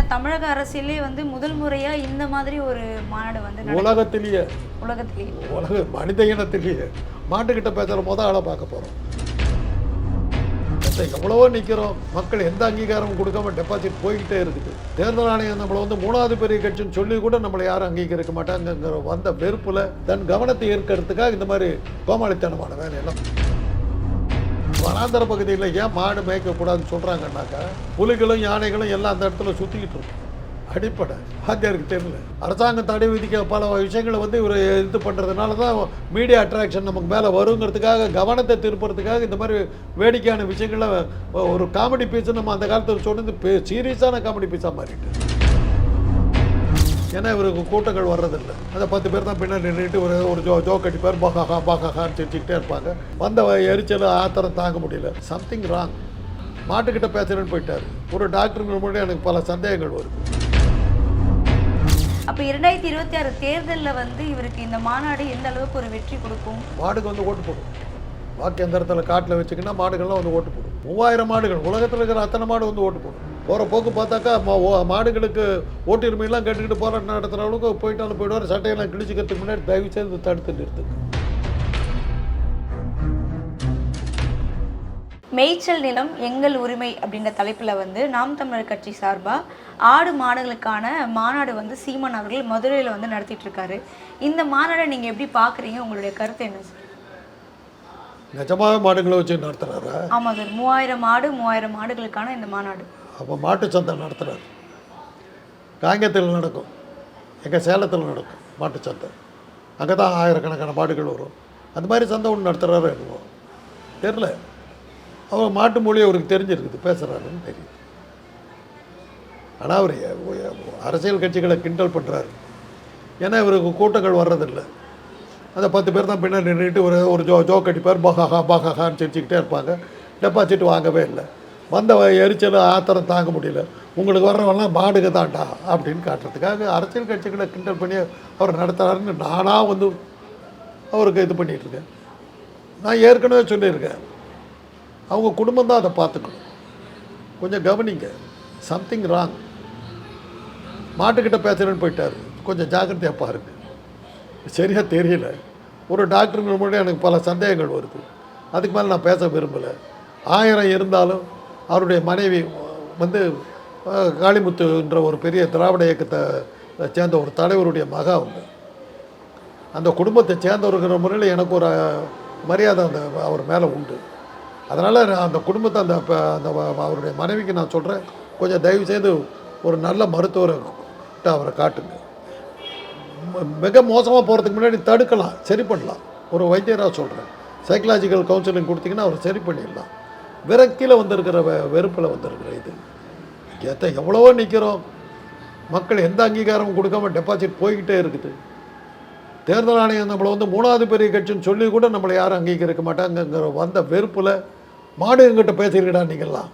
ஏன்னா தமிழக அரசியலே வந்து முதல் முறையா இந்த மாதிரி ஒரு மாநாடு வந்து உலகத்திலேயே. உலகத்திலேயே. உலக மனித இனத்திலேயே. மாட்டுக்கிட்ட பேசுகிற முத ஆளை பார்க்க போகிறோம் எவ்வளவோ நிற்கிறோம் மக்கள் எந்த அங்கீகாரமும் கொடுக்காம டெபாசிட் போய்கிட்டே இருக்குது. தேர்தல் ஆணையம் நம்மளை வந்து மூணாவது பெரிய கட்சின்னு சொல்லி கூட நம்மளை யாரும் அங்கீகரிக்க மாட்டாங்கங்கிற வந்த வெறுப்புல தன் கவனத்தை ஈர்க்கிறதுக்காக இந்த மாதிரி கோமாளித்தனமான வேலையெல்லாம் வனாந்தர பகுதியில் ஏன் மாடு மேய்க்கக்கூடாதுன்னு சொல்கிறாங்கன்னாக்கா புலிகளும் யானைகளும் எல்லாம் அந்த இடத்துல சுற்றிக்கிட்டு இருக்கும் அடிப்படை. வாத்தியாருக்கு தெரியல. அரசாங்கம் தடை விதிக்க பல விஷயங்களை வந்து இவர் இது பண்ணுறதுனால தான் மீடியா அட்ராக்ஷன் நமக்கு மேலே வருங்கிறதுக்காக கவனத்தை திருப்புறதுக்காக இந்த மாதிரி வேடிக்கையான விஷயங்களை ஒரு காமெடி பீஸ் நம்ம அந்த காலத்தில் சொன்னது சீரியஸான காமெடி பீஸாக மாறிட்டு. ஏன்னா இவருக்கு கூட்டங்கள் வர்றதில்லை. அந்த பத்து பேர் தான் பின்னாடி நின்றுட்டு ஒரு ஒரு ஜோ ஜோக் அடிப்பார். பாகாஹா பாகாஹான்னு சிரிச்சுக்கிட்டே இருப்பாங்க. வந்த எரிச்சல் ஆத்திரம் தாங்க முடியல. சம்திங் ராங் மாட்டுக்கிட்ட பேசுகிறேன்னு போயிட்டார். ஒரு டாக்டருங்கிற முன்னாடி எனக்கு பல சந்தேகங்கள் வருது. அப்ப இரண்டாயிரத்தி இருபத்தி ஆறு தேர்தல்ல வந்து இவருக்கு இந்த மாநாடு எந்த அளவுக்கு ஒரு வெற்றி கொடுக்கும்? மாடுக்கு வந்து ஓட்டு போடும். வாக்கு எந்திரத்தில் காட்டில் வச்சுக்கின்னா மாடுகள்லாம் வந்து ஓட்டு போடும். மூவாயிரம் மாடுகள். உலகத்தில் இருக்கிற அத்தனை மாடு வந்து ஓட்டு போடும். போகிற போக்கு பார்த்தாக்கா மாடுகளுக்கு ஓட்டுரிமையெல்லாம் கேட்டுக்கிட்டு போராட்டம் நடத்துகிற அளவுக்கு போயிட்டாலும் போயிடுவார். சட்டையெல்லாம் கிழிச்சிக்கிறதுக்கு முன்னாடி தயவு செய்து தடுத்து நிறுத்துங்க மேய்ச்சல் நிலம் எங்கள் உரிமை அப்படின்ற தலைப்புல வந்து நாம் தமிழர் கட்சி சார்பா ஆடு மாடுகளுக்கான மாநாடு வந்து சீமான் அவர்கள் மதுரையில வந்து நடத்திட்டு இருக்காரு. இந்த மாநாடை நீங்க எப்படி பாக்குறீங்க உங்களுடைய கருத்து என்ன சார்? நிஜமாவே மாடுகளை வச்சு நடத்துகிறாரா ஆமா சார். மூவாயிரம் ஆடு மூவாயிரம் மாடுகளுக்கான இந்த மாநாடு. அப்போ மாட்டு சந்தை நடத்துகிறார் காங்கத்தில் நடக்கும். எங்கள் சேலத்தில் நடக்கும் மாட்டு சந்தை. அங்கே தான் ஆயிரக்கணக்கான மாடுகள் வரும். அந்த மாதிரி சந்தை ஒன்று நடத்துகிறாரு என்னவோ. தெரில அவர் மாட்டு மொழி அவருக்கு தெரிஞ்சிருக்குது பேசுகிறாருன்னு தெரியுது. ஆனால் அவர் அரசியல் கட்சிகளை கிண்டல் பண்ணுறாரு ஏன்னா இவருக்கு கூட்டங்கள் வர்றதில்லை. அந்த பத்து பேர் தான் பின்னாடி நின்றுட்டு ஒரு ஒரு ஜோ ஜோக் அடிப்பார் பாகாஹா பாகாஹான்னு சிரிச்சுக்கிட்டே இருப்பாங்க. டெபாசிட் வாங்கவே இல்லை. வந்த எரிச்சலும் ஆத்திரம் தாங்க முடியல. உங்களுக்கு வர்றவெல்லாம் மாடுக தான்டா அப்படின்னு காட்டுறதுக்காக அரசியல் கட்சிகளை கிண்டல் பண்ணி அவர் நடத்துகிறாருன்னு நானாக வந்து அவருக்கு இது பண்ணிகிட்ருக்கேன் நான் ஏற்கனவே சொல்லியிருக்கேன். அவங்க குடும்பம் தான் அதை பார்த்துக்கணும். கொஞ்சம் கவனிங்க. சம்திங் ராங் மாட்டுக்கிட்ட பேசுகிறேன்னு போயிட்டார். கொஞ்சம் ஜாக்கிரதையாக பாருங்க. சரியாக தெரியல. ஒரு டாக்டருங்கிற முன்னாடி எனக்கு பல சந்தேகங்கள் வருது. அதுக்கு மேலே நான் பேச விரும்பலை. ஆயிரம் இருந்தாலும் அவருடைய மனைவி வந்து காளிமுத்து என்ற ஒரு பெரிய திராவிட இயக்கத்தை சேர்ந்த ஒரு தலைவருடைய மகா அவங்க. அந்த குடும்பத்தை சேர்ந்தவருங்கிற முறையில் எனக்கு ஒரு மரியாதை அந்த அவர் மேலே உண்டு. அதனால் அந்த குடும்பத்தை அந்த ப- அந்த அவருடைய மனைவிக்கு நான் சொல்கிறேன் கொஞ்சம் தயவு செய்து ஒரு நல்ல மருத்துவரை அவரை காட்டுங்க. ம- மிக மோசமாக போகிறதுக்கு முன்னாடி தடுக்கலாம் சரி பண்ணலாம். ஒரு வைத்தியராக சொல்கிறேன் சைக்கலாஜிக்கல் கவுன்சிலிங் கொடுத்தீங்கன்னா அவர் சரி பண்ணிடலாம். விரக்தியில் வந்திருக்கிற வெ வெறுப்பில் வந்திருக்கிற இது. எத்த எவ்வளவோ நிற்கிறோம் மக்கள் எந்த அங்கீகாரமும் கொடுக்காம டெபாசிட் போய்கிட்டே இருக்குது. தேர்தல் ஆணையம் நம்மளை வந்து மூணாவது பெரிய கட்சின்னு சொல்லி கூட நம்மளை யாரும் அங்கீகரிக்க மாட்டாங்கங்கிற வந்த வெறுப்பில் மாடு எங்கிட்ட பேசுகிறீடா நீங்கள்லாம்.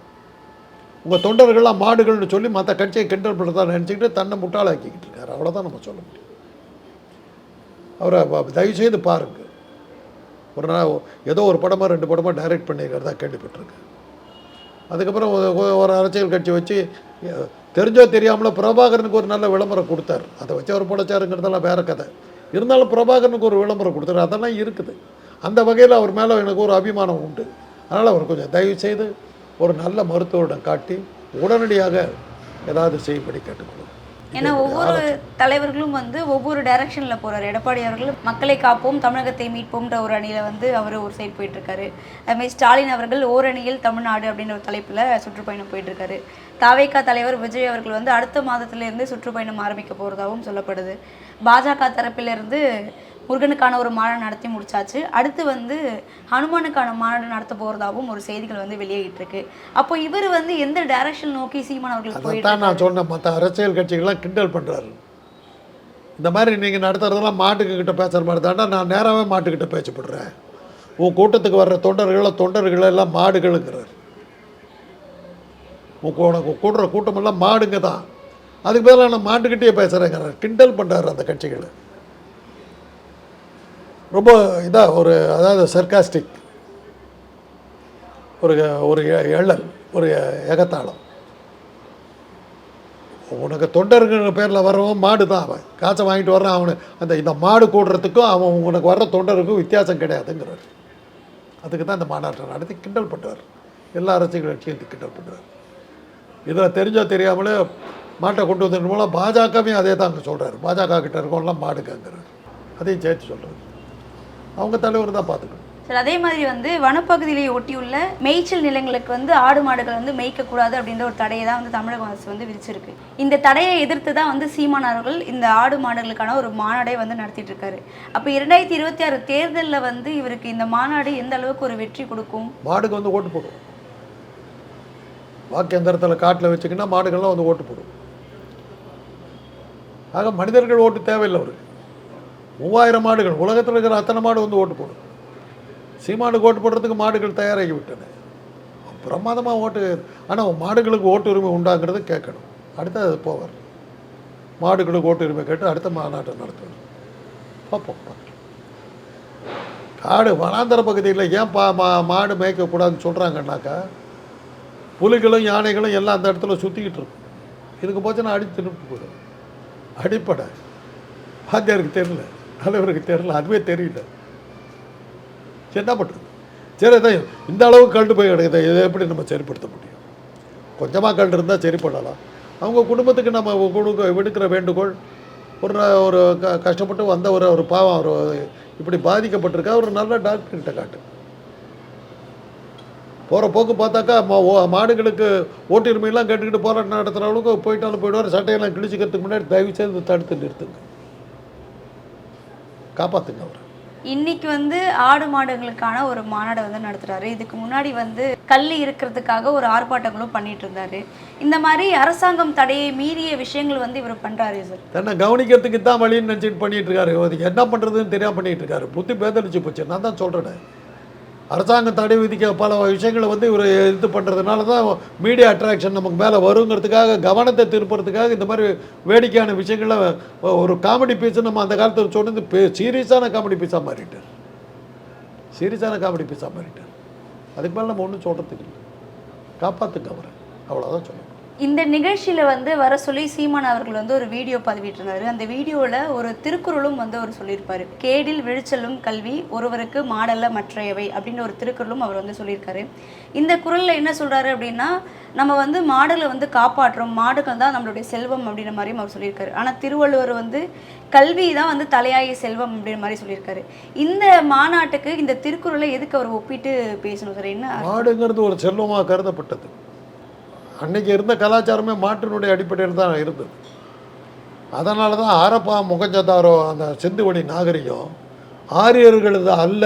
உங்கள் தொண்டர்கள்லாம் மாடுகள்னு சொல்லி மற்ற கட்சியை கிண்டல் பண்ணுறதா நினச்சிக்கிட்டு தன்னை முட்டாளாக்கிக்கிட்டு இருக்காரு. அவ்வளோதான் நம்ம சொல்ல முடியும். அவரை தயவுசெய்து தயவு செய்து ஒரு நாள் ஏதோ ஒரு படமாக ரெண்டு படமாக டைரக்ட் பண்ணியிருக்கிறதா கேள்விப்பட்டிருக்கேன். அதுக்கப்புறம் ஒரு- அரசியல் கட்சி வச்சு தெரிஞ்சோ தெரியாமலோ பிரபாகரனுக்கு ஒரு நல்ல விளம்பரம் கொடுத்தார். அதை வச்சு அவர் பிழைச்சாருங்கிறதெல்லாம் வேறு கதை. இருந்தாலும் பிரபாகரனுக்கு ஒரு விளம்பரம் கொடுத்தாரு. அதெல்லாம் இருக்குது. அந்த வகையில் அவர் மேலே எனக்கு ஒரு அபிமானம் உண்டு. அதனால் அவர் கொஞ்சம் தயவு செய்து ஒரு நல்ல மருத்துவரிடம் காட்டி உடனடியாக ஏதாவது செய்யும்படி கேட்டுக்கொள்ளும் ஏன்னா ஒவ்வொரு தலைவர்களும் வந்து ஒவ்வொரு டைரக்ஷன்ல போறாரு. எடப்பாடி அவர்கள் மக்களை காப்போம் தமிழகத்தை மீட்போம்ன்ற ஒரு அணியில வந்து அவர் ஒரு சைடு போயிட்டு இருக்காரு அதுமாதிரி ஸ்டாலின் அவர்கள் ஓரணியில் தமிழ்நாடு அப்படின்ற ஒரு தலைப்புல சுற்றுப்பயணம் போயிட்டு இருக்காரு தாவேகா தலைவர் விஜய் அவர்கள் வந்து அடுத்த மாதத்துல இருந்து சுற்றுப்பயணம் ஆரம்பிக்க போறதாகவும் சொல்லப்படுது. பாஜக தரப்பில இருந்து முருகனுக்கான ஒரு மாநாடு நடத்தி முடிச்சாச்சு. அடுத்து வந்து ஹனுமானுக்கான மாநாடு நடத்த போறதாகவும் ஒரு செய்திகள் வந்து வெளியாகிட்டு இருக்கு அப்போ இவர் வந்து எந்த டைரக்ஷன் நோக்கி சீமான் அவர்கள் போயிட்டு நான் சொன்னேன் மற்ற அரசியல் கட்சிகள்லாம் கிண்டல் பண்ணுறாரு இந்த மாதிரி நீங்கள் நடத்துறதெல்லாம் மாட்டுக்கிட்ட பேசுகிற மாதிரி தாண்டா நான் நேராகவே மாட்டுக்கிட்ட பேசப்படுறேன். உன் கூட்டத்துக்கு வர்ற தொண்டர்களை தொண்டர்களை எல்லாம் மாடுகளுங்கிறார். உன் உனக்கு கூடுற கூட்டமெல்லாம் மாடுங்க தான். அதுக்கு பதிலாக நான் மாட்டுக்கிட்டே பேசுகிறேங்கிறார் கிண்டல் பண்ணுறாரு அந்த கட்சிகளை. ரொம்ப இதாக ஒரு அதாவது சர்க்காஸ்டிக் ஒரு ஒரு எ- எள்ளல் ஒரு எகத்தாளம் உனக்கு தொண்டருங்கிற பேரில் வரவன் மாடு தான் அவன். காசை வாங்கிட்டு வர்றான் அவனு. அந்த இந்த மாடு கூடுறதுக்கும் அவன் உனக்கு வர்ற தொண்டருக்கும் வித்தியாசம் கிடையாதுங்கிறார். அதுக்கு தான் இந்த மாநாட்டம் நடத்தி கிண்டல் பண்ணுவார். எல்லா அரசியல் கட்சியும் கிண்டல் பண்ணுவார். இதில் தெரிஞ்சோ தெரியாமலே மாட்டை கொண்டு வந்தது மூலம் பாஜகவே அதே தான் அங்கே சொல்கிறாரு பாஜக கிட்ட இருக்கோம்லாம் மாடுக்காங்கிறார் அதையும் சேர்த்து சொல்கிறார் அவங்க தலைவர் தான் பார்த்துக்கணும். சார் அதே மாதிரி வந்து வனப்பகுதியிலே ஒட்டியுள்ள மேய்ச்சல் நிலங்களுக்கு வந்து ஆடு மாடுகள் வந்து மேய்க்கக்கூடாது அப்படின்ற ஒரு தடையை தான் வந்து தமிழக அரசு வந்து விதிச்சிருக்கு. இந்த தடையை எதிர்த்து தான் வந்து சீமான் அவர்கள் இந்த ஆடு மாடுகளுக்கான ஒரு மாநாடை வந்து நடத்திட்டு இருக்காரு. அப்போ இரண்டாயிரத்தி இருபத்தி ஆறு தேர்தலில் வந்து இவருக்கு இந்த மாநாடு எந்த அளவுக்கு ஒரு வெற்றி கொடுக்கும்? மாடுக்கு வந்து ஓட்டு போடும் வாக்கேந்திரத்தில் காட்டில் வச்சுக்கின்னா மாடுகள்லாம் வந்து ஓட்டு போடும் ஆக மனிதர்கள் ஓட்டு தேவையில்லை அவருக்கு. மூவாயிரம் மாடுகள் உலகத்தில் இருக்கிற அத்தனை மாடு வந்து ஓட்டு போடும். சீமானுக்கு ஓட்டு போடுறதுக்கு மாடுகள் தயாராகி விட்டன பிரமாதமாக ஓட்டு ஆனால் மாடுகளுக்கு ஓட்டு உரிமை உண்டாங்கிறது கேட்கணும். அடுத்து அது போவார். மாடுகளுக்கு ஓட்டு உரிமை கேட்டு அடுத்த மாநாட்டம் நடத்துவார். பார்ப்போம் காடு வனாந்தர பகுதியில் ஏன் பா மா மாடு மேய்க்கக்கூடாதுன்னு சொல்கிறாங்கன்னாக்கா புலிகளும் யானைகளும் எல்லாம் அந்த இடத்துல சுற்றிக்கிட்டு இருக்கும். இதுக்கு போச்சுன்னா அடித்து நின்று போயிடும். அடிப்படை. வாத்தியாருக்கு தெரியல. தலைவருக்கு தெரியல அதுவே தெரியல சரி, என்ன பண்ணுறது சரி அதான் இந்த அளவுக்கு கழட்டு போய் கிடைக்குது இதை எப்படி நம்ம சரிப்படுத்த முடியும்? கொஞ்சமாக கழட்டு இருந்தால் சரி பண்ணலாம். அவங்க குடும்பத்துக்கு நம்ம கொடுக்க விடுக்கிற வேண்டுகோள் ஒரு ஒரு க கஷ்டப்பட்டு வந்த ஒரு ஒரு பாவம் அவர் இப்படி பாதிக்கப்பட்டிருக்கா ஒரு நல்ல டாக்டர்கிட்ட காட்டு போகிற போக்கு பார்த்தாக்கா மா ஓ- மாடுகளுக்கு ஓட்டுரிமையெல்லாம் கேட்டுக்கிட்டு போராட்டம் நடத்துகிற அளவுக்கு போயிட்டாலும் போயிடுவார் சட்டையெல்லாம் கிழிச்சிக்கிறதுக்கு முன்னாடி தயவு செய்து தடுத்து நிறுத்துங்க. காப்பாற்றுங்க அவர். இன்னைக்கு வந்து ஆடு மாடுகளுக்கான ஒரு மாநாடு வந்து நடத்துறாரு. இதுக்கு முன்னாடி வந்து கல் இருக்கிறதுக்காக ஒரு ஆர்ப்பாட்டங்களும் பண்ணிட்டு இருந்தாரு. இந்த மாதிரி அரசாங்கம் தடையை மீறிய விஷயங்கள் வந்து இவர் பண்றாரு சார் தன்னை கவனிக்கிறதுக்கு தான் வழின்னு நினச்சிட்டு பண்ணிட்டு இருக்காரு. என்ன பண்ணுறதுன்னு தெரியாம பண்ணிட்டு இருக்காரு. புத்தி பேதளிச்சு போச்சு. நான் தான் சொல்கிறேன் அரசாங்கம் தடை விதிக்க பல விஷயங்களை வந்து இவர் இது பண்ணுறதுனால தான் மீடியா அட்ராக்ஷன் நமக்கு மேலே வருங்கிறதுக்காக கவனத்தை திருப்புறதுக்காக இந்த மாதிரி வேடிக்கையான விஷயங்கள்லாம் ஒரு காமெடி பீஸு நம்ம அந்த காலத்தில் சொன்னது பே சீரியஸான காமெடி பீஸாக மாறிட்டார். சீரியஸான காமெடி பீஸாக மாறிட்டார். அதுக்கு மேலே நம்ம ஒன்றும் சொல்கிறதுக்கு இல்லை. காப்பாற்றுங்க அவரை. அவ்வளோதான் சொல்லணும் இந்த நிகழ்ச்சியில் வந்து வர சொல்லி சீமான் அவர்கள் வந்து ஒரு வீடியோ பதிவிட்டிருந்தாரு. அந்த வீடியோவில் ஒரு திருக்குறளும் வந்து அவர் சொல்லியிருப்பார். கேடில் விழிச்சலும் கல்வி ஒருவருக்கு மாடல்ல மற்றையவை அப்படின்னு ஒரு திருக்குறளும் அவர் வந்து சொல்லியிருக்காரு. இந்த குரலில் என்ன சொல்கிறாரு அப்படின்னா நம்ம வந்து மாடலை வந்து காப்பாற்றுறோம் மாடுகள் தான் நம்மளுடைய செல்வம் அப்படின்ற மாதிரியும் அவர் சொல்லியிருக்காரு. ஆனால் திருவள்ளுவர் வந்து கல்வி தான் வந்து தலையாய செல்வம் அப்படின்ற மாதிரி சொல்லியிருக்காரு. இந்த மாநாட்டுக்கு இந்த திருக்குறளை எதுக்கு அவர் ஒப்பிட்டு பேசணும் சார்? என்ன மாடுங்கிறது ஒரு செல்வமாக கருதப்பட்டது. அன்னைக்கு இருந்த கலாச்சாரமே மாட்டினுடைய அடிப்படையில் தான் இருந்தது. அதனால தான் ஆரப்பா முகஞ்சதாரோ அந்த சிந்துவெளி நாகரிகம் ஆரியர்களது அல்ல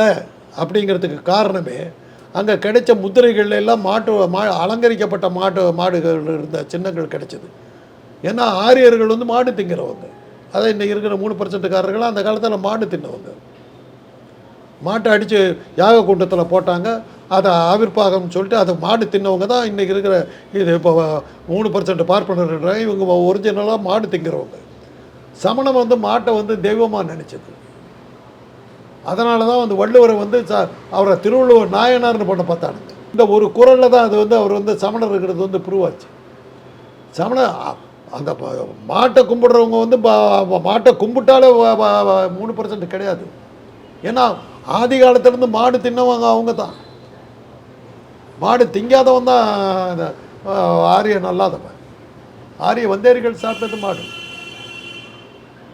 அப்படிங்கிறதுக்கு காரணமே அங்கே கிடைச்ச முத்திரைகள்ல எல்லாம் மாட்டு மா அலங்கரிக்கப்பட்ட மாட்டு மாடுகள் இருந்த சின்னங்கள் கிடைச்சது. ஏன்னா ஆரியர்கள் வந்து மாடு திங்கிறவங்க. அதான் இன்னைக்கு இருக்கிற மூணு பர்சன்ட்டுக்காரர்கள் அந்த காலத்தில் மாடு தின்னவங்க. மாட்டை அடித்து யாக கூட்டத்தில் போட்டாங்க. அதை ஆவிர்ப்பாகம்னு சொல்லிட்டு அதை மாடு தின்னவங்க தான் இன்றைக்கி இருக்கிற இது இப்போ மூணு பர்சன்ட் பார்ப்பனர்ன்றாங்க இவங்க ஒரிஜினலாக மாடு திங்கிறவங்க. சமணம் வந்து மாட்டை வந்து தெய்வமாக நினச்சது. அதனால தான் வந்து வள்ளுவரை வந்து ச அவரை திருவள்ளுவர் நாயனார்னு பண்ண பார்த்தானுங்க இந்த ஒரு குரலில் தான் அது வந்து அவர் வந்து சமணர் இருக்கிறது வந்து ப்ரூவ் ஆச்சு. சமண அந்த மாட்டை கும்பிடுறவங்க வந்து மாட்டை கும்பிட்டாலே மூணு பர்சன்ட் கிடையாது. ஏன்னா ஆதி காலத்துலேருந்து மாடு தின்னவங்க அவங்க தான். மாடு திங்காதவன் தான் இந்த, அஹ், ஆரியன் அல்லாதவன் ஆரிய வந்தேரிகள் சாப்பிட்டது மாடு.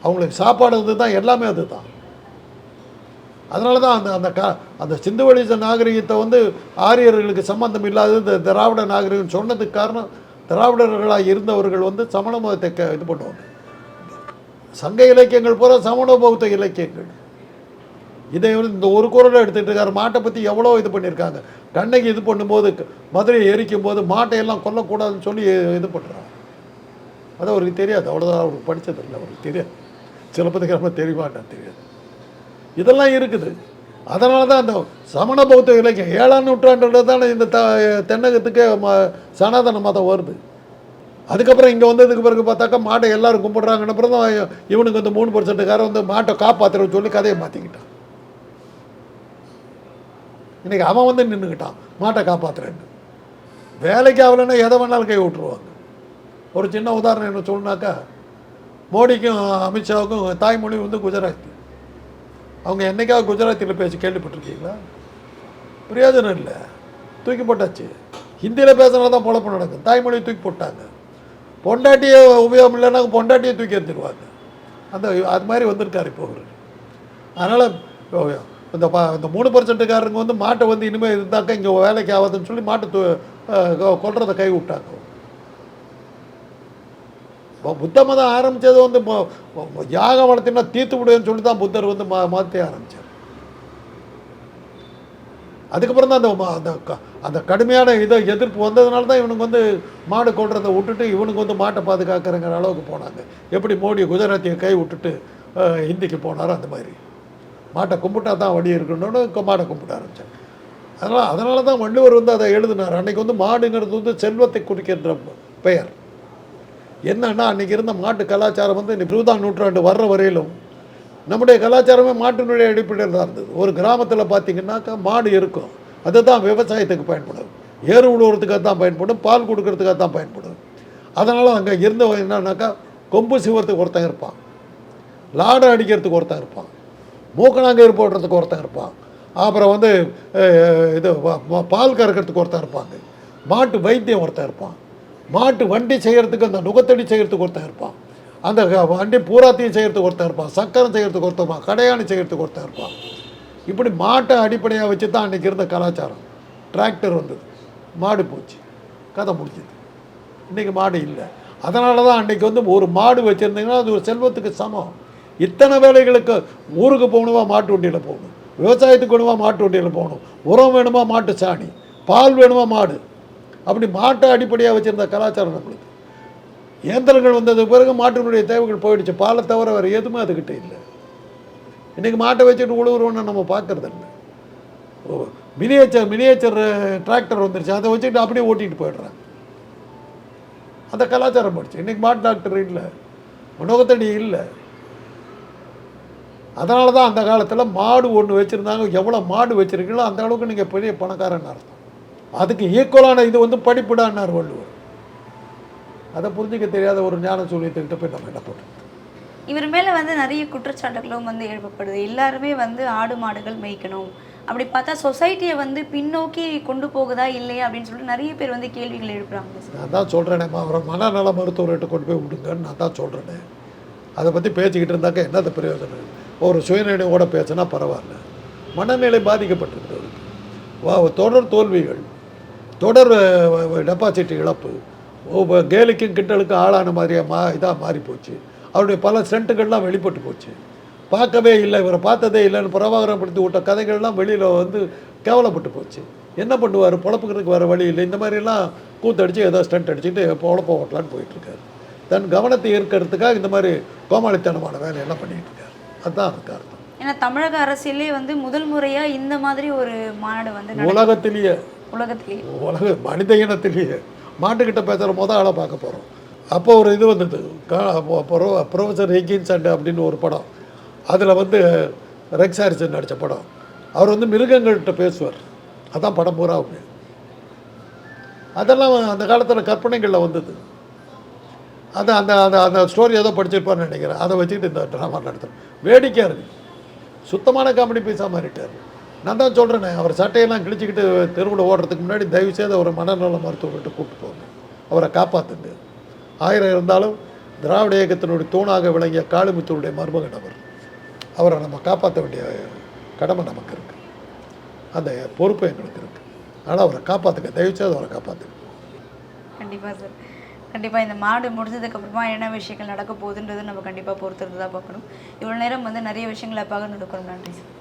அவங்களுக்கு சாப்பாடு வந்து தான் எல்லாமே அது தான் அதனால தான் அந்த அந்த க அந்த சிந்துவெளி நாகரிகத்தை வந்து ஆரியர்களுக்கு சம்பந்தம் இல்லாதது இந்த திராவிட நாகரிகம் சொன்னதுக்கு காரணம் திராவிடர்களாக இருந்தவர்கள் வந்து சமண மதத்தை க- இது பண்ணுவாங்க. சங்க இலக்கியங்கள் பூரா சமண பௌத்த இலக்கியங்கள். இதை வந்து இந்த ஒரு குரலை எடுத்துகிட்டு இருக்காரு. மாட்டை பற்றி எவ்வளோ இது பண்ணியிருக்காங்க. கண்ணகி இது பண்ணும்போது மதுரையை எரிக்கும் போது மாட்டை எல்லாம் கொல்லக்கூடாதுன்னு சொல்லி இது பண்ணுறாங்க அது அவருக்கு தெரியாது. அவ்வளோதான் அவருக்கு படித்தது இல்லை. அவருக்கு தெரியாது. சிலப்பதிகாரமாக தெரியுமாட்டான் தெரியாது. இதெல்லாம் இருக்குது. அதனால தான் அந்த சமண பௌத்த இலக்கியம் ஏழாம் நூற்றாண்டுல தானே இந்த த தென்னகத்துக்கே ம சனாதன மதம் வருது. அதுக்கப்புறம் இங்கே வந்ததுக்கு பிறகு பார்த்தாக்கா மாட்டை எல்லோரும் கும்பிட்றாங்கன்னு அப்புறம் தான் இவனுக்கு வந்து மூணு பர்சன்ட்டுக்காரன் வந்து மாட்டை காப்பாற்றுறன்னு சொல்லி கதையை மாற்றிக்கிட்டான் இன்றைக்கி அவன் வந்து நின்றுக்கிட்டான் மாட்டை காப்பாற்றுறேன்னு வேலைக்கு ஆகலைன்னா எதை வேணாலும் கை விட்டுருவாங்க. ஒரு சின்ன உதாரணம் என்ன சொல்லணுனாக்கா மோடிக்கும் அமித்ஷாவுக்கும் தாய்மொழி வந்து குஜராத்தி. அவங்க என்னைக்காவது குஜராத்தியில் பேசி கேள்விப்பட்டிருக்கீங்களா? பிரயோஜனம் இல்லை. தூக்கி போட்டாச்சு. ஹிந்தியில் பேசுனா தான் பொழப்பு நடக்கும் தாய்மொழியை தூக்கி போட்டாங்க. பொண்டாட்டியை உபயோகம் இல்லைன்னா பொண்டாட்டியை தூக்கி எறிஞ்சிருவாங்க. அந்த அது மாதிரி வந்திருக்கார் இப்போ அவர். அதனால் இந்த ப இந்த மூணு பர்சன்ட்டுக்காரங்க வந்து மாட்டை வந்து இனிமேல் இருந்தாக்கா இங்கே வேலைக்கு ஆகாதுன்னு சொல்லி மாட்டை து கொல்றதை கை விட்டாங்க இப்போ புத்த மதம் ஆரம்பித்தது வந்து யாகம் வளர்த்தினா தீர்த்து விடுவேன்னு சொல்லி தான் புத்தர் வந்து ம மதத்தை ஆரம்பித்தார் அதுக்கப்புறம் தான் அந்த அந்த க- அந்த கடுமையான இதை எதிர்ப்பு வந்ததுனால தான் இவனுக்கு வந்து மாடு கொள்றதை விட்டுட்டு இவனுக்கு வந்து மாட்டை பாதுகாக்கிறங்கிற அளவுக்கு போனாங்க. எப்படி மோடி குஜராத்தியை கை விட்டுட்டு ஹிந்திக்கு போனாரோ அந்த மாதிரி. மாட்டை கும்பிட்டா தான் வழி இருக்கணும்னு மாட்டை மாடை கும்பிட ஆரம்பித்தாங்க அதனால் அதனால தான் வள்ளுவர் வந்து அதை எழுதினார். அன்றைக்கி வந்து மாடுங்கிறது வந்து செல்வத்தை குறிக்கின்ற பெயர். என்னன்னா அன்றைக்கி இருந்த மாட்டு கலாச்சாரம் வந்து இருபதாம் நூற்றாண்டு வர்ற வரையிலும் நம்முடைய கலாச்சாரமே மாட்டினுடைய அடிப்படையில் தான் இருந்தது. ஒரு கிராமத்தில் பார்த்தீங்கன்னாக்கா மாடு இருக்கும். அதுதான் விவசாயத்துக்கு பயன்படும். ஏறு உழுவுறதுக்காக தான் பயன்படும். பால் கொடுக்கறதுக்காக தான் பயன்படும். அதனால் அங்கே இருந்த என்னன்னாக்கா கொம்பு சிவத்துக்கு ஒருத்தன் இருப்பான். லாடம் அடிக்கிறதுக்கு ஒருத்தன் இருப்பான். மூக்கணாங்கயிறு போடுறதுக்கு ஒருத்தன் இருப்பான். அப்புறம் வந்து இது பால் கறக்கிறதுக்கு ஒருத்தன் இருப்பாங்க. மாட்டு வைத்தியம் ஒருத்தன் இருப்பான். மாட்டு வண்டி செய்கிறதுக்கு அந்த நுகத்தடி செய்கிறதுக்கு ஒருத்தன் இருப்பான். அந்த வண்டி பூராத்தையும் செய்கிறதுக்கு ஒருத்தன் இருப்பான். சக்கரம் செய்கிறதுக்கு ஒருத்தன் இருப்பான். கடையாணி செய்கிறதுக்கு ஒருத்தன் இருப்பான். இப்படி மாட்டை அடிப்படையாக வச்சு தான் அன்றைக்கி இருந்த கலாச்சாரம். டிராக்டர் வந்தது. மாடு போச்சு. கதை முடிஞ்சது. இன்றைக்கி மாடு இல்லை. அதனால தான் அன்றைக்கி வந்து ஒரு மாடு வச்சுருந்தீங்கன்னா அது ஒரு செல்வத்துக்கு சமம். இத்தனை வேலைகளுக்கு ஊருக்கு போகணுமா மாட்டு வண்டியில் போகணும். விவசாயத்துக்கு வேணுமா மாட்டு வண்டியில் போகணும். உரம் வேணுமா மாட்டு சாணி. பால் வேணுமா மாடு. அப்படி மாட்டை அடிப்படையாக வச்சுருந்த கலாச்சாரம் நம்மளுக்கு. இயந்திரங்கள் வந்ததுக்கு பிறகு மாட்டினுடைய தேவைகள் போயிடுச்சு. பாலை தவிர வேறு எதுவுமே அதுக்கிட்ட இல்லை. இன்றைக்கி மாட்டை வச்சுட்டு உழுவுறோன்னு நம்ம பார்க்கறது இல்லை. மினியேச்சர் மினியேச்சர் டிராக்டர் வந்துருச்சு. அதை வச்சுட்டு அப்படியே ஓட்டிகிட்டு போயிடுறாங்க. அந்த கலாச்சாரம் போயிடுச்சு. இன்றைக்கி மாட்டு டாக்டர் இல்லை. முனகத்தடி இல்லை. அதனால தான் அந்த காலத்தில் மாடு ஒன்று வச்சுருந்தாங்க. எவ்வளோ மாடு வச்சுருக்கீங்களோ அந்த அளவுக்கு நீங்கள் பெரிய பணக்காரன்னு அர்த்தம். அதுக்கு ஈக்குவலான இது வந்து படிப்புடான்னார் வள்ளுவர். அதை புரிஞ்சிக்க தெரியாத ஒரு ஞான சூழியத்துக்கிட்ட போய் நம்ம என்ன பண்ணுறது இவர் மேல வந்து நிறைய குற்றச்சாட்டுகளும் வந்து எழுப்பப்படுது. எல்லாருமே வந்து ஆடு மாடுகள் மேய்க்கணும். அப்படி பார்த்தா சொசைட்டியை வந்து பின்னோக்கி கொண்டு போகுதா இல்லையா அப்படின்னு சொல்லிட்டு நிறைய பேர் வந்து கேள்விகள் எழுப்புறாங்க. நான் தான் சொல்கிறேனேம்மா அவரை மனநல மருத்துவர்கிட்ட கொண்டு போய் விடுங்கன்னு நான் தான் சொல்கிறேனே அதை பற்றி பேசிக்கிட்டு இருந்தாக்கா என்னது பிரயோஜனம்? ஒரு சுயநினைவோட பேசினா பரவாயில்ல. மனநிலை பாதிக்கப்பட்டிருக்கிறது. வா தொடர் தோல்விகள் தொடர் டெபாசிட் இழப்பு கேலிக்கும் கிண்டலுக்கும் ஆளான மாதிரியே மா இதாக மாறி போச்சு. அவருடைய பல சென்ட்டுகள்லாம் வெளிப்பட்டு போச்சு. பார்க்கவே இல்லை இவரை பார்த்ததே இல்லைன்னு பிரபாகரப்படுத்தி விட்ட கதைகள்லாம் வெளியில் வந்து கேவலப்பட்டு போச்சு. என்ன பண்ணுவார்? பொழப்புக்கிறதுக்கு வேறு வழி இல்லை. இந்த மாதிரிலாம் கூத்தடிச்சு ஏதோ ஸ்டண்ட் அடிச்சுட்டு பொழப்ப ஓட்டலான்னு போயிட்டுருக்காரு. தன் கவனத்தை ஈர்க்கிறதுக்காக இந்த மாதிரி கோமாளித்தனமான வேலையெல்லாம் பண்ணிகிட்டு இருக்காரு அதுதான் அதுக்கு அர்த்தம். ஏன்னா தமிழக அரசியலே வந்து முதல் முறையா இந்த மாதிரி ஒரு மாநாடு வந்து உலகத்திலேயே. உலகத்திலேயே. உலக மனித இனத்திலேயே. மாட்டுக்கிட்ட பேசுகிற மொதல் ஆளை பார்க்க போகிறோம் அப்போ ஒரு இது வந்தது. ப்ரொஃபஸர் ஹிக்கின்ஸ் அண்ட் அப்படின்னு ஒரு படம். அதில் வந்து ரெக்ஸ் ஹாரிசன் நடித்த படம். அவர் வந்து மிருகங்கள்கிட்ட பேசுவார். அதான் படம் பூராவுமே அதெல்லாம் அந்த காலத்தில் கற்பனைகளில் வந்தது. அது அந்த அந்த அந்த ஸ்டோரி ஏதோ படிச்சிருப்பார்னு நினைக்கிறேன். அதை வச்சுக்கிட்டு இந்த ட்ராமா நடத்துகிறேன் வேடிக்கையாக இருக்குது சுத்தமான காமெடி பீஸாக மாறிட்டார் நான் தான் சொல்கிறேனே அவர் சட்டையெல்லாம் கிழிச்சிக்கிட்டு தெருவில் ஓடுறதுக்கு முன்னாடி தயவு செய்து அவரை மனநல மருத்துவர்கிட்ட கூப்பிட்டு போங்க. அவரை காப்பாற்றுங்க ஆயிரம் இருந்தாலும் திராவிட இயக்கத்தினுடைய தூணாக விளங்கிய காளிமுத்துடைய மருமகன் அவர். அவரை நம்ம காப்பாற்ற வேண்டிய கடமை நமக்கு இருக்குது அந்த பொறுப்பு எங்களுக்கு இருக்குது ஆனால் அவரை காப்பாற்றுங்க தயவு செய்து அவரை காப்பாற்றுங்க கண்டிப்பா சார். கண்டிப்பாக இந்த மாடு முடிஞ்சதுக்கப்புறமா என்ன விஷயங்கள் நடக்க போகுதுன்றது நம்ம கண்டிப்பாக பொறுத்திருந்து தான் பார்க்கணும். இவ்வளோ நேரம் வந்து நிறைய விஷயங்களை பகிர்ந்து நன்றி சார்.